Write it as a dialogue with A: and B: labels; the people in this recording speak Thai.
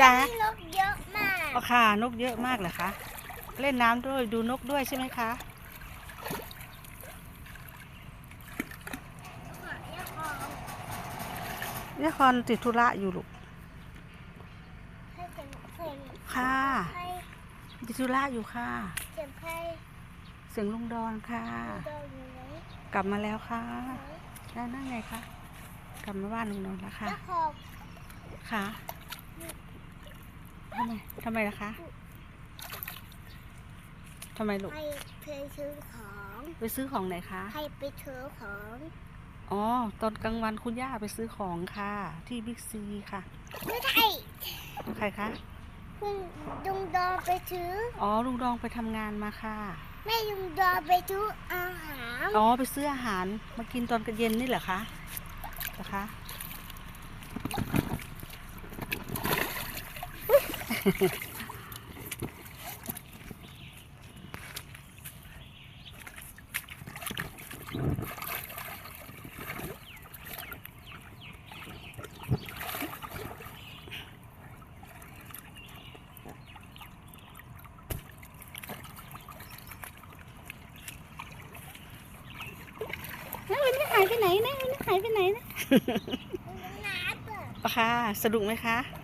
A: จ้า
B: มีนกเยอะมาก
A: อ๋อค่ะ นกเยอะมากเหรอคะ เล่นน้ำด้วยดูนกด้วยใช่ไหมคะ เนี่ยคอนติดธุระอยู่ลูก
B: ให้เสียงเสียง
A: ค่ะ
B: ให้
A: ติดธุระอยู่ค่ะ
B: เสียงให้
A: เสียงลุงดอนค่ะ
B: เดินอยู่ไหน
A: กลับมาแล้วค่ะได้นั่งไงคะ กลับมาบ้านลุงดอนแล้วค่ะ
B: แล้วขอบ
A: ค่ะ ทำไมทำไมล่ะคะทำไมลูก
B: ให้ไปซื้อของ
A: ไปซื้อของไหนคะ
B: ให้ไปซื้อของ
A: อ๋อ ตอนกลางวันคุณย่าไปซื้อของค่ะ ที่บิ๊กซีค่ะ
B: ไม่ใช่
A: ใครคะ
B: คุณลุงดอนไปซื้อ
A: อ๋อ ลุงดองไปทำงานมาค่ะ
B: แม่ลุงดอนไปซื้ออาหาร
A: อ๋อ ไปซื้ออาหารมากินตอนกเย็นนี่เหรอคะเหรอคะน้าวันนี้ หายไปไหนนะวันนี้หายไปไหนนะ
B: น้ำเปิด
A: ปะค่ะสนุกไหมคะ
B: ส